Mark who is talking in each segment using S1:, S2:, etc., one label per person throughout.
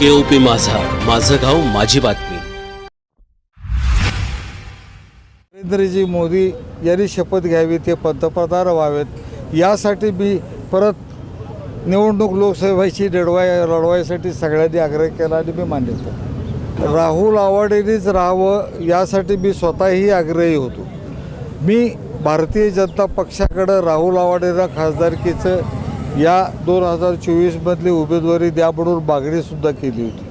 S1: केओपी माझा. माझं गाव माझी बातमी.
S2: नरेंद्रजी मोदी यांनी शपथ घ्यावी ते पंतप्रधान व्हावेत. यासाठी मी परत निवडणूक लोकसभेची लढवाय लढवायसाठी सगळ्यांनी आग्रह केला आणि मी मान्यतो राहुल आवाडेनेच राहावं यासाठी मी स्वतःही आग्रही होतो. मी भारतीय जनता पक्षाकडं राहुल आवाडेला खासदारकीचं या दोन हजार चोवीसमधली उमेदवारी द्या म्हणून मागणीसुद्धा केली होती.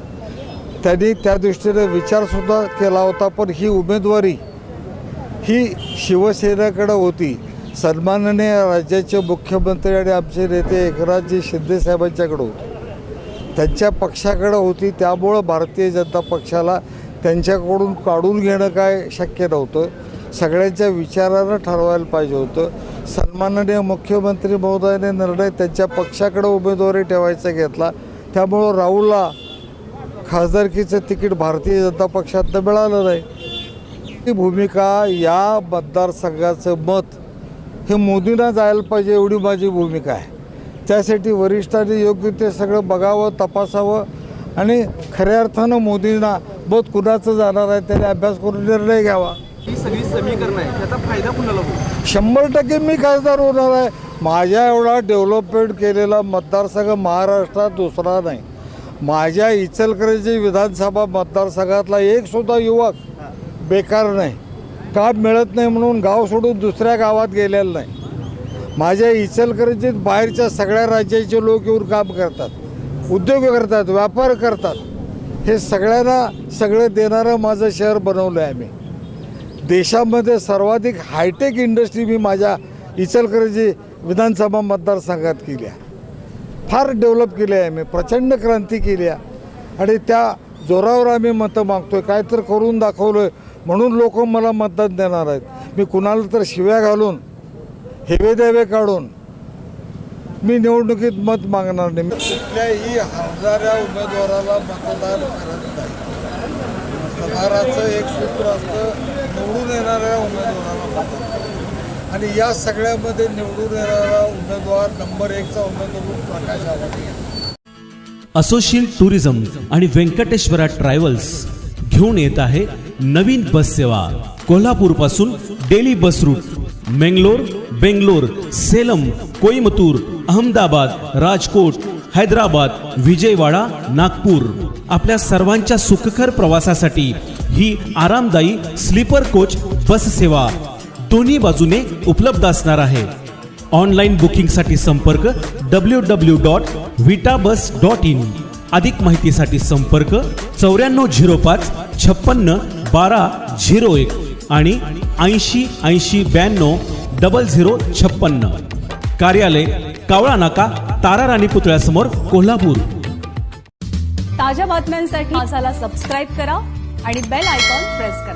S2: त्यांनी त्या दृष्टीने विचारसुद्धा केला होता पण ही उमेदवारी ही शिवसेनेकडं होती. सन्माननीय राज्याचे मुख्यमंत्री आणि आमचे नेते एकनाथजी शिंदेसाहेबांच्याकडं होते. त्यांच्या पक्षाकडं होती त्यामुळं भारतीय जनता पक्षाला त्यांच्याकडून काढून घेणं काय शक्य नव्हतं. सगळ्यांच्या विचारानं ठरवायला पाहिजे होतं. सन्माननीय मुख्यमंत्री महोदयाने निर्णय त्यांच्या पक्षाकडे उमेदवारी ठेवायचा घेतला. त्यामुळं राहुलला खासदारकीचं तिकीट भारतीय जनता पक्षातनं मिळालं नाही. ही भूमिका या मतदारसंघाचं मत हे मोदींना जायला पाहिजे एवढी माझी भूमिका आहे. त्यासाठी वरिष्ठांनी योग्य ते सगळं बघावं तपासावं आणि खऱ्या अर्थानं मोदींना मत कुणाचं जाणार आहे त्याने अभ्यास करून निर्णय घ्यावा.
S3: ही सगळी समीकरण आहे त्याचा फायदा कुणाला होईल?
S2: शंभर टक्के मी खासदार होणार आहे. माझ्या एवढा डेव्हलपमेंट केलेला मतदारसंघ महाराष्ट्रात दुसरा नाही. माझ्या इचलकरंजी विधानसभा मतदारसंघातला एकसुद्धा युवक बेकार नाही. काम मिळत नाही म्हणून गाव सोडून दुसऱ्या गावात गेलेलं नाही. माझ्या इचलकरंजीत बाहेरच्या सगळ्या राज्याचे लोक येऊन काम करतात. उद्योग करतात व्यापार करतात. हे सगळ्यांना सगळं देणारं माझं शहर बनवलं आहे आम्ही. देशामध्ये सर्वाधिक हायटेक इंडस्ट्री मी माझ्या इचलकरंजी विधानसभा मतदारसंघात केल्या. फार डेव्हलप केली आहे मी प्रचंड क्रांती केली आहे. आणि त्या जोरावर आम्ही मतं मागतोय काय तर करून दाखवलं आहे म्हणून लोक मला मतदान देणार आहेत. मी कुणाला तर शिव्या घालून हेवे देवे काढून मी निवडणुकीत मत मागणार नाही. कुठल्याही हजाऱ्या उमेदवाराला मतदान करत नाही. मतदाराचं एक सूत्र असतं निवडून येणाऱ्या उमेदवाराला आणि या सगळ्यामध्ये निवडून येणारा उमेदवार नंबर एकचा उमेदवार प्रकाश आवाडे
S4: असोशियल टुरिझम आणि व्यंकटेश्वरा ट्रॅव्हल्स घेऊन येत आहे नवीन बस सेवा. कोल्हापूरपासून daily bus route Mangalore Bangalore Salem Coimbatore Ahmedabad Rajkot Hyderabad Vijayawada Nagpur. आपल्या सर्वांच्या सुखकर प्रवासासाठी ही आरामदायी स्लीपर कोच बस सेवा दोन्ही बाजूने उपलब्ध असणार आहे. ऑनलाईन बुकिंगसाठी संपर्क W W dot Vita bus dot in अधिक माहितीसाठी संपर्क चौऱ्याण्णव झिरो पाच छप्पन्न बारा झिरो एक आणि ऐंशी ऐंशी ब्याण्णव डबल झिरो छप्पन्न. कार्यालय कावळा नाका तारा राणी पुतळ्यासमोर कोल्हापूर.
S5: ताज्या बातम्यांसाठी माझाला सबस्क्राईब करा आणि बेल आयकॉन प्रेस करा.